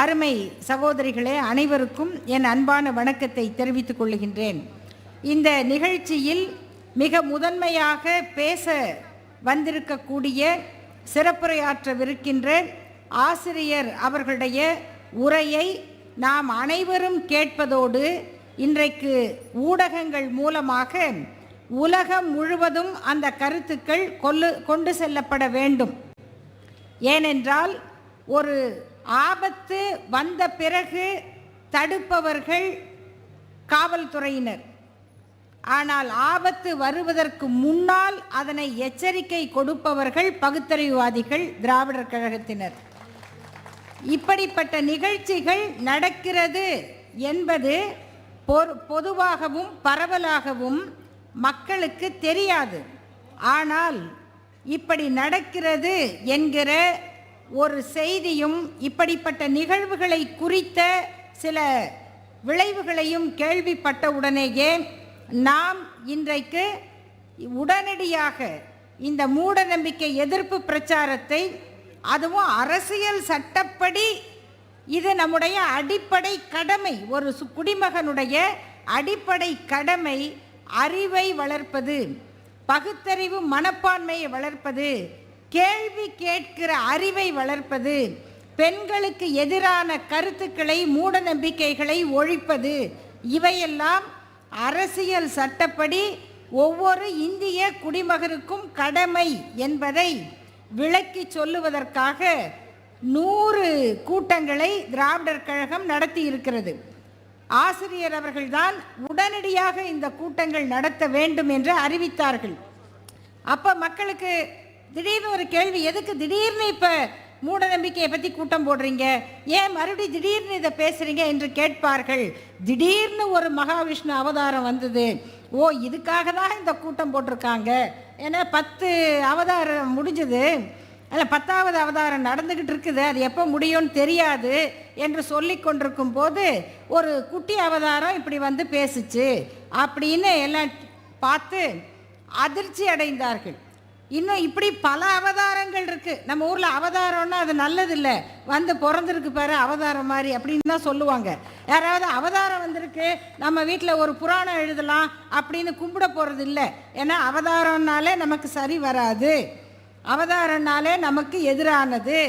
அருமை சகோதரிகளே அனைவருக்கும் என் அன்பான வணக்கத்தை தெரிவித்துக் கொள்கின்றேன். இந்த நிகழ்ச்சியில் மிக முதன்மையாக பேச வந்திருக்கக்கூடிய சிறப்புரையாற்றவிருக்கின்ற ஆசிரியர் அவர்களுடைய உரையை நாம் அனைவரும் கேட்பதோடு இன்றைக்கு ஊடகங்கள் மூலமாக உலகம் முழுவதும் அந்த கருத்துக்கள் கொல்லு கொண்டு செல்லப்பட வேண்டும். ஏனென்றால் ஒரு ஆபத்து வந்த பிறகு தடுப்பவர்கள் காவல்துறையினர். ஆனால் ஆபத்து வருவதற்கு முன்னால் அதனை எச்சரிக்கை கொடுப்பவர்கள் பகுத்தறிவுவாதிகள் திராவிடர் கழகத்தினர். இப்படிப்பட்ட நிகழ்ச்சிகள் நடக்கிறது என்பது பொதுவாகவும் பரவலாகவும் மக்களுக்கு தெரியாது. ஆனால் இப்படி நடக்கிறது என்கிற ஒரு செய்தியும் இப்படிப்பட்ட நிகழ்வுகளை குறித்த சில விளைவுகளையும் கேள்விப்பட்டவுடனேயே நாம் இன்றைக்கு உடனடியாக இந்த மூட நம்பிக்கை எதிர்ப்பு பிரச்சாரத்தை அதுவும் அரசியல் சட்டப்படி இது நம்முடைய அடிப்படை கடமை ஒரு குடிமகனுடைய அடிப்படை கடமை அறிவை வளர்ப்பது பகுத்தறிவு மனப்பான்மையை வளர்ப்பது கேள்வி கேட்கிற அறிவை வளர்ப்பது பெண்களுக்கு எதிரான கருத்துக்களை மூட நம்பிக்கைகளை ஒழிப்பது இவையெல்லாம் அரசியல் சட்டப்படி ஒவ்வொரு இந்திய குடிமகனுக்கும் கடமை என்பதை விளக்கி சொல்லுவதற்காக நூறு கூட்டங்களை திராவிடர் கழகம் நடத்தி இருக்கிறது ஆசிரியர் அவர்கள்தான் உடனடியாக இந்த கூட்டங்கள் நடத்த வேண்டும் என்று அறிவித்தார்கள். அப்போ மக்களுக்கு திடீர்னு ஒரு கேள்வி எதுக்கு திடீர்னு இப்போ மூட நம்பிக்கையை பற்றி கூட்டம் போடுறீங்க? ஏன் மறுபடியும் திடீர்னு இதை பேசுறீங்க என்று கேட்பார்கள். திடீர்னு ஒரு மகாவிஷ்ணு அவதாரம் வந்தது. ஓ இதுக்காக தான் இந்த கூட்டம் போட்டிருக்காங்க. ஏன்னா பத்து அவதாரம் முடிஞ்சது. அதில் பத்தாவது அவதாரம் நடந்துக்கிட்டு இருக்குது. அது எப்போ முடியும்னு தெரியாது என்று சொல்லி கொண்டிருக்கும் போது ஒரு குட்டி அவதாரம் இப்படி வந்து பேசுச்சு. அப்படின்னு எல்லாம் பார்த்து அதிர்ச்சி அடைந்தார்கள். இன்னும் இப்படி பல அவதாரங்கள் இருக்குது நம்ம ஊரில் அவதாரம்னா அது நல்லதில்ல. வந்து பிறந்திருக்கு பாரு அவதாரம் மாதிரி அப்படின்னு தான் சொல்லுவாங்க. யாராவது அவதாரம் வந்திருக்கு நம்ம வீட்டில் ஒரு புராணம் எழுதலாம் அப்படின்னு கும்பிட போகிறது இல்லை ஏன்னா அவதாரம்னாலே நமக்கு சரி வராது. அவதாரம்னாலே நமக்கு எதிரானது.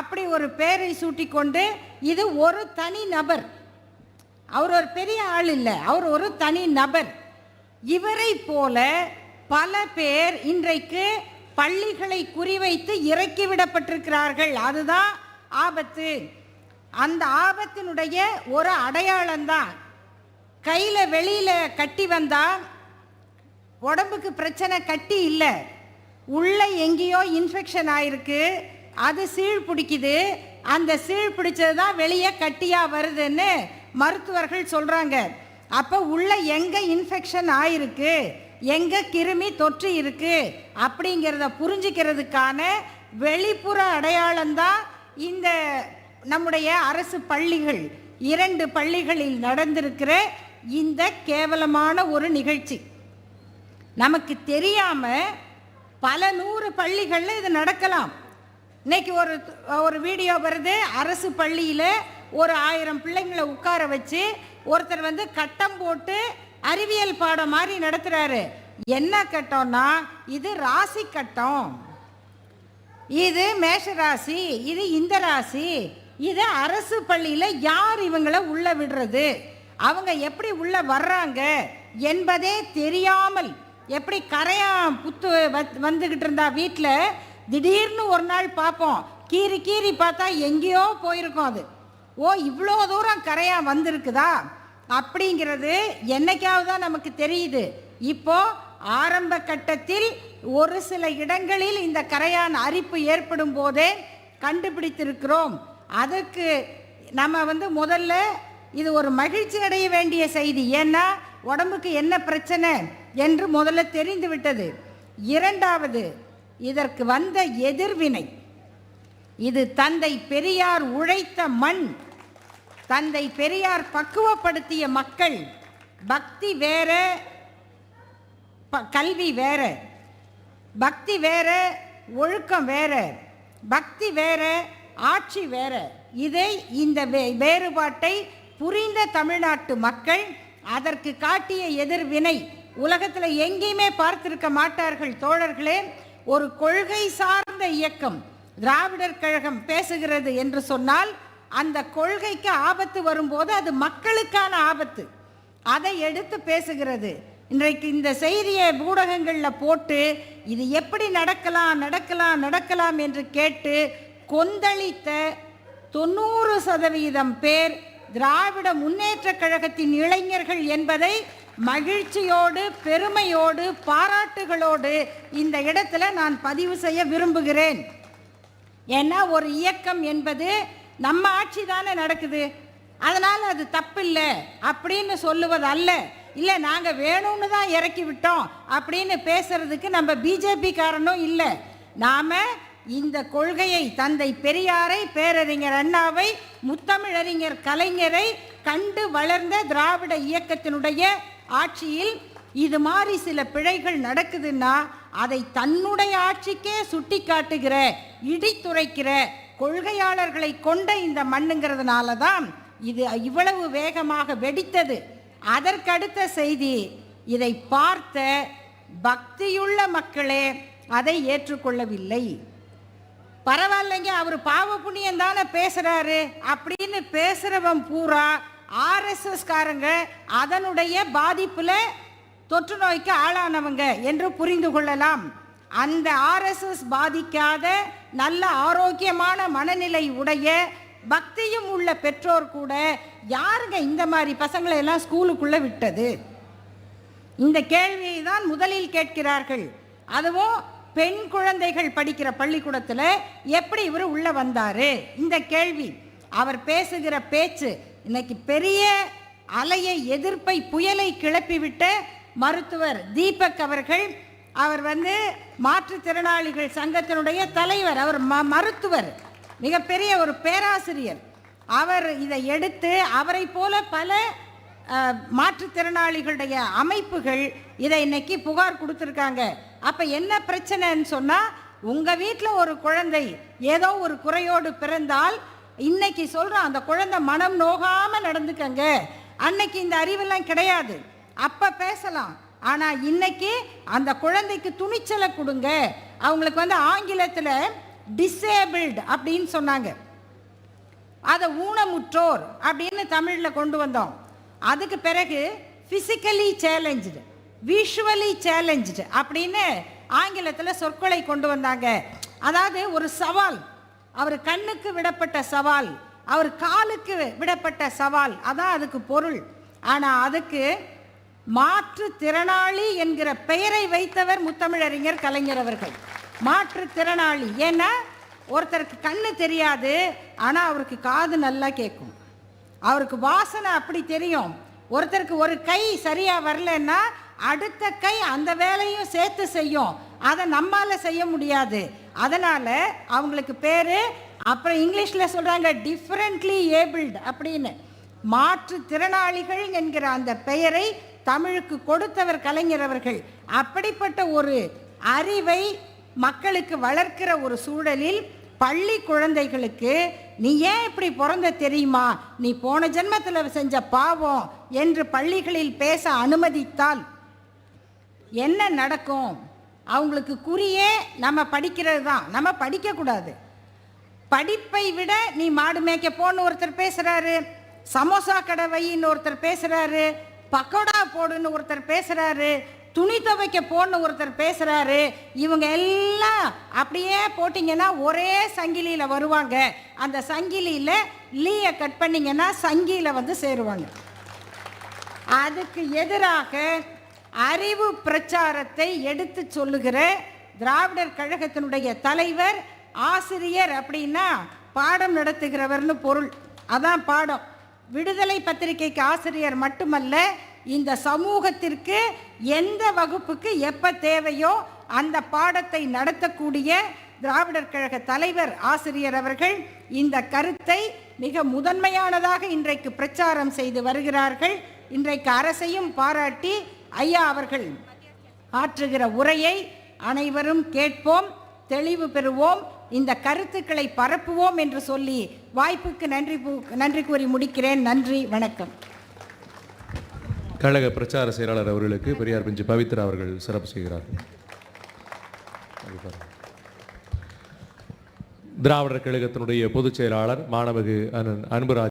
அப்படி ஒரு பேரை சூட்டிக்கொண்டு இது ஒரு தனி நபர். அவர் ஒரு பெரிய ஆள் இல்லை அவர் ஒரு தனி நபர். இவரை போல பல பேர் இன்றைக்கு பள்ளிகளை குறிவைத்து இறக்கி விடப்பட்டிருக்கிறார்கள். அதுதான் ஆபத்து. அந்த ஆபத்தினுடைய ஒரு அடையாளம்தான். கையில் வெளியில் கட்டி வந்தால் உடம்புக்கு பிரச்சனை கட்டி இல்லை. உள்ளே எங்கேயோ இன்ஃபெக்ஷன் ஆயிருக்கு. அது சீழ் பிடிக்குது. அந்த சீழ் பிடிச்சது தான் வெளியே கட்டியாக வருதுன்னு மருத்துவர்கள் சொல்கிறாங்க அப்போ உள்ளே எங்கே இன்ஃபெக்ஷன் ஆயிருக்கு? எங்கே கிருமி தொற்று இருக்குது அப்படிங்கிறத புரிஞ்சுக்கிறதுக்கான வெளிப்புற அடையாளம்தான் இந்த நம்முடைய அரசு பள்ளிகள். இரண்டு பள்ளிகளில் நடந்திருக்கிற இந்த கேவலமான ஒரு நிகழ்ச்சி. நமக்கு தெரியாமல் பல நூறு பள்ளிகளில் இது நடக்கலாம். இன்னைக்கு ஒரு ஒரு வீடியோ வருது அரசு பள்ளியில் ஒரு ஆயிரம் பிள்ளைங்களை உட்கார வச்சு ஒருத்தர் வந்து கட்டம் போட்டு அறிவியல் பாடம் மாதிரி நடத்துறாரு. என்ன கட்டம்னா இது ராசி கட்டம். இது மேஷ ராசி இது இந்த ராசி இது அரசு பள்ளியில் யார் இவங்களை உள்ள விடுறது? அவங்க எப்படி உள்ள வர்றாங்க என்பதே தெரியாமல் எப்படி கரையா புத்து வத்- வந்துகிட்டு இருந்தா வீட்டில் திடீர்னு ஒரு நாள் பார்ப்போம் கீறி கீறி பார்த்தா எங்கேயோ போயிருக்கும் அது. ஓ இவ்வளோ தூரம் கரையா வந்திருக்குதா? அப்படிங்கிறது என்னைக்காவது தான் நமக்கு தெரியுது. இப்போ ஆரம்ப கட்டத்தில் ஒரு சில இடங்களில் இந்த கரையான் அரிப்பு ஏற்படும் போதே கண்டுபிடித்திருக்கிறோம். அதற்கு நம்ம வந்து முதல்ல இது ஒரு மகிழ்ச்சி அடைய வேண்டிய செய்தி. ஏன்னா உடம்புக்கு என்ன பிரச்சனை என்று முதல்ல தெரிந்து விட்டது. இரண்டாவது இதற்கு வந்த எதிர்வினை. இது தந்தை பெரியார் உழைத்த மண். தந்தை பெரியார் பக்குவப்படுத்திய மக்கள் பக்தி வேற ப- கல்வி வேற பக்தி வேற ஒழுக்கம் வேற பக்தி வேற ஆட்சி வேற. இதை இந்த வே- வேறுபாட்டை புரிந்த தமிழ்நாட்டு மக்கள் அதற்கு காட்டிய எதிர்வினை உலகத்தில் எங்கேயுமே பார்த்திருக்க மாட்டார்கள் தோழர்களே. ஒரு கொள்கை சார்ந்த இயக்கம் திராவிடர் கழகம் பேசுகிறது என்று சொன்னால் அந்த கொள்கைக்கு ஆபத்து வரும்போது அது மக்களுக்கான ஆபத்து. அதை எடுத்து பேசுகிறது. இன்றைக்கு இந்த செய்தியை ஊடகங்களில் போட்டு இது எப்படி நடக்கலாம் நடக்கலாம் நடக்கலாம் என்று கேட்டு கொந்தளித்த தொண்ணூறு சதவீதம் பேர் திராவிட முன்னேற்ற கழகத்தின் இளைஞர்கள் என்பதை மகிழ்ச்சியோடு பெருமையோடு பாராட்டுகளோடு இந்த இடத்துல நான் பதிவு செய்ய விரும்புகிறேன். ஏன்னா ஒரு இயக்கம் என்பது நம்ம ஆட்சி தானே நடக்குது. அதனால் அது தப்பில்லை. அப்படின்னு சொல்லுவது அல்ல. இல்லை நாங்கள் வேணும்னு தான் இறக்கி விட்டோம் அப்படின்னு பேசுறதுக்கு நம்ம பிஜேபி காரனும் இல்லை. நாம் இந்த கொள்கையை தந்தை பெரியாரை பேரறிஞர் அண்ணாவை முத்தமிழறிஞர் கலைஞரை கண்டு வளர்ந்த திராவிட இயக்கத்தினுடைய ஆட்சியில் இது மாதிரி சில பிழைகள் நடக்குதுன்னா அதை தன்னுடைய ஆட்சிக்கே சுட்டி காட்டுகிற இடித்துரைக்கிற கொள்கையாளர்களை கொண்ட இந்த மண்ணுங்கிறதுனால தான் இது இவ்வளவு வேகமாக வெடித்தது. அதற்கடுத்த செய்தி இதை பார்த்த பக்தியுள்ள மக்களே அதை ஏற்றுக்கொள்ளவில்லை. பரவாயில்லைங்க அவர் பாவ புண்ணியம் தானே பேசுறாரு அப்படின்னு பேசுறவன் பூரா ஆர்எஸ்எஸ் காரங்க அதனுடைய பாதிப்புல தொற்று நோய்க்கு ஆளானவங்க என்று புரிந்து கொள்ளலாம். அந்த ஆர்எஸ்எஸ் பாதிக்காத நல்ல ஆரோக்கியமான மனநிலை உடைய பக்தியும் உள்ள பெற்றோர் கூட யாருங்க இந்த மாதிரி பசங்களை எல்லாம் ஸ்கூலுக்குள்ளே விட்டது? இந்த கேள்வியை தான் முதலில் கேட்கிறார்கள். அதுவும் பெண் குழந்தைகள் படிக்கிற பள்ளிக்கூடத்தில் எப்படி இவர் உள்ளே வந்தார்? இந்த கேள்வி. அவர் பேசுகிற பேச்சு இன்னைக்கு பெரிய அலையை எதிர்ப்பை புயலை கிளப்பிவிட்ட மருத்துவர் தீபக் அவர்கள் அவர் வந்து மாற்றுத்திறனாளிகள் சங்கத்தினுடைய தலைவர் அவர் ம மருத்துவர் மிகப்பெரிய ஒரு பேராசிரியர். அவர் இதை எடுத்து அவரை போல பல மாற்றுத்திறனாளிகளுடைய அமைப்புகள் இதை இன்னைக்கு புகார் கொடுத்துருக்காங்க. அப்போ என்ன பிரச்சனைன்னு சொன்னால் உங்கள் வீட்டில் ஒரு குழந்தை ஏதோ ஒரு குறையோடு பிறந்தால் இன்னைக்கு சொல்கிறோம் அந்த குழந்தை மனம் நோகாமல் நடந்துக்கங்க. அன்னைக்கு இந்த அறிவெல்லாம் கிடையாது. அப்போ பேசலாம். ஆனால் இன்னைக்கு அந்த குழந்தைக்கு துணிச்சலை கொடுங்க. அவங்களுக்கு வந்து ஆங்கிலத்தில் டிசேபிள்டு அப்படின்னு சொன்னாங்க. அதை ஊனமுற்றோர் அப்படின்னு தமிழில் கொண்டு வந்தோம். அதுக்கு பிறகு ஃபிசிக்கலி சேலஞ்சு விஷுவலி சேலஞ்சு அப்படின்னு ஆங்கிலத்தில் சொற்களை கொண்டு வந்தாங்க. அதாவது ஒரு சவால். அவர் கண்ணுக்கு விடப்பட்ட சவால் அவர் காலுக்கு விடப்பட்ட சவால். அதான் அதுக்கு பொருள். ஆனால் அதுக்கு மாற்றுத்திறனாளி என்கிற பெயரை வைத்தவர் முத்தமிழறிஞர் கலைஞர் அவர்கள். மாற்றுத்திறனாளி. ஏன்னா ஒருத்தருக்கு கண்ணு தெரியாது ஆனால் அவருக்கு காது நல்லா கேட்கும் அவருக்கு வாசனை அப்படி தெரியும். ஒருத்தருக்கு ஒரு கை சரியாக வரலன்னா அடுத்த கை அந்த வேலையும் சேர்த்து செய்யும். அதை நம்மால் செய்ய முடியாது. அதனால் அவங்களுக்கு பேர் அப்புறம் இங்கிலீஷில் சொல்கிறாங்க டிஃப்ரெண்ட்லி ஏபிள்டு அப்படின்னு. மாற்றுத்திறனாளிகள் என்கிற அந்த பெயரை தமிழுக்கு கொடுத்தவர் கலைஞர் அவர்கள். அப்படிப்பட்ட ஒரு அறிவை மக்களுக்கு வளர்க்கிற ஒரு சூழலில் பள்ளி குழந்தைகளுக்கு நீ ஏன் இப்படி பிறந்த தெரியுமா? நீ போன ஜென்மத்தில் செஞ்ச பாவம் என்று பள்ளிகளில் பேச அனுமதித்தால் என்ன நடக்கும்? அவங்களுக்கு குறியே நம்ம படிக்கிறது தான். நம்ம படிக்கக்கூடாது. படிப்பை விட நீ மாடு மேய்க்க போன்னு ஒருத்தர் பேசுகிறாரு சமோசா கடை வையின்னு ஒருத்தர் பேசுகிறாரு பக்கோடா போடுன்னு ஒருத்தர் பேசுறாரு துணி துவைக்க போன்னு ஒருத்தர் பேசுறாரு இவங்க எல்லாம் அப்படியே போட்டிங்கன்னா ஒரே சங்கிலியில் வருவாங்க. அந்த சங்கிலியில் லீயை கட் பண்ணீங்கன்னா சங்கியில் வந்து சேருவாங்க. அதுக்கு எதிராக அறிவு பிரச்சாரத்தை எடுத்து சொல்லுகிற திராவிடர் கழகத்தினுடைய தலைவர் ஆசிரியர் அப்படின்னா பாடம் நடத்துகிறவர்னு பொருள். அதான் பாடம். விடுதலை பத்திரிகைக்கு ஆசிரியர் மட்டுமல்ல இந்த சமூகத்திற்கு எந்த வகுப்புக்கு எப்போ தேவையோ அந்த பாடத்தை நடத்தக்கூடிய திராவிடர் கழக தலைவர் ஆசிரியர் அவர்கள் இந்த கருத்தை மிக முதன்மையானதாக இன்றைக்கு பிரச்சாரம் செய்து வருகிறார்கள். இன்றைக்கு அரசையும் பாராட்டி ஐயா அவர்கள் ஆற்றுகிற உரையை அனைவரும் கேட்போம் தெளிவு பெறுவோம் இந்த கருத்துக்களை பரப்புவோம் என்று சொல்லி வாய்ப்புக்கு நன்றி நன்றி கூறி முடிக்கிறேன். நன்றி வணக்கம். கழக பிரச்சார செயலாளர் அவர்களுக்கு பெரியார் பிஞ்சு பவித்ரா அவர்கள் சிறப்பு செய்கிறார்கள் திராவிடர் கழகத்தினுடைய பொதுச் செயலாளர் மாணவகு அன்புராஜ்